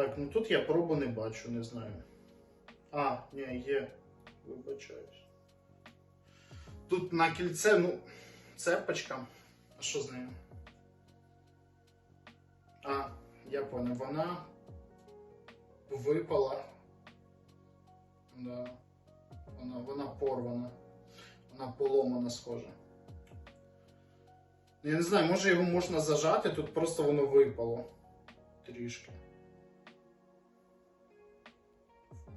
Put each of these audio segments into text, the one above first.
Так, ну тут я пробу не бачу, не знаю. А, ні, є. Вибачаюсь. Тут на кільце, ну, цепочка. А що з нею? А, я понял, вона випала. Да. Вона, вона порвана. Вона поломана, схоже. Я не знаю, може його можна зажати, тут просто воно випало. Трішки.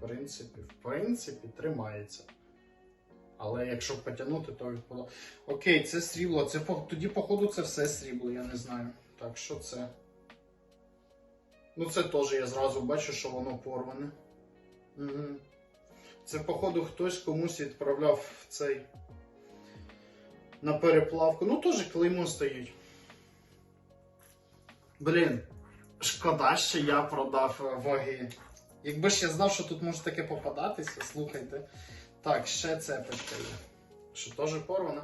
Принципі, в принципі, тримається. Але якщо потягнути, то відпало. Окей, це срібло. Це тоді, походу, це все срібло, я не знаю. Так, що це? Ну, це теж я зразу бачу, що воно порване. Угу. Це, походу, хтось комусь відправляв в цей на переплавку. Ну, теж клеймо стоїть. Блін, шкода, що я продав е, ваги. Якби ж я знав, що тут може таке попадатися, слухайте. Так, ще цепочка є. Що теж порвана.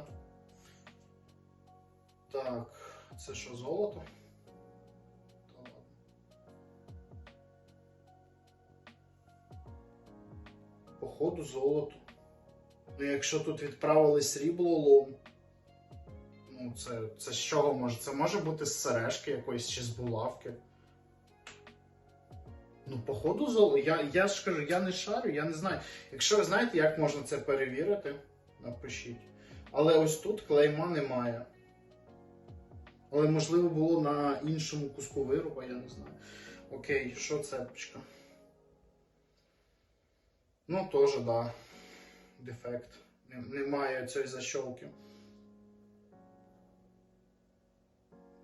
Так, це що, золото? Походу золото. Ну, якщо тут відправили срібло лом. Ну, це, це з чого може? Це може бути з сережки якоїсь чи з булавки. Ну, походу, золото. Я, я ж кажу, я не шарю, я не знаю. Якщо ви знаєте, як можна це перевірити, напишіть. Але ось тут клейма немає. Але можливо було на іншому куску вироба, я не знаю. Окей, що цепочка? Ну, теж, так. Да. Дефект. Немає цієї защолки.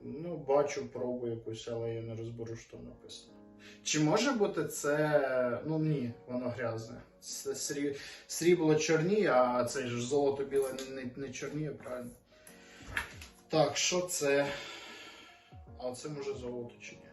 Ну, бачу пробу якусь, але я не розберу, що написано. Чи може бути це. Ну ні, воно грязне. Срі... срібло чорніє, а це ж золото біле не, не чорніє, правильно. Так, що це? А це може золото чи ні?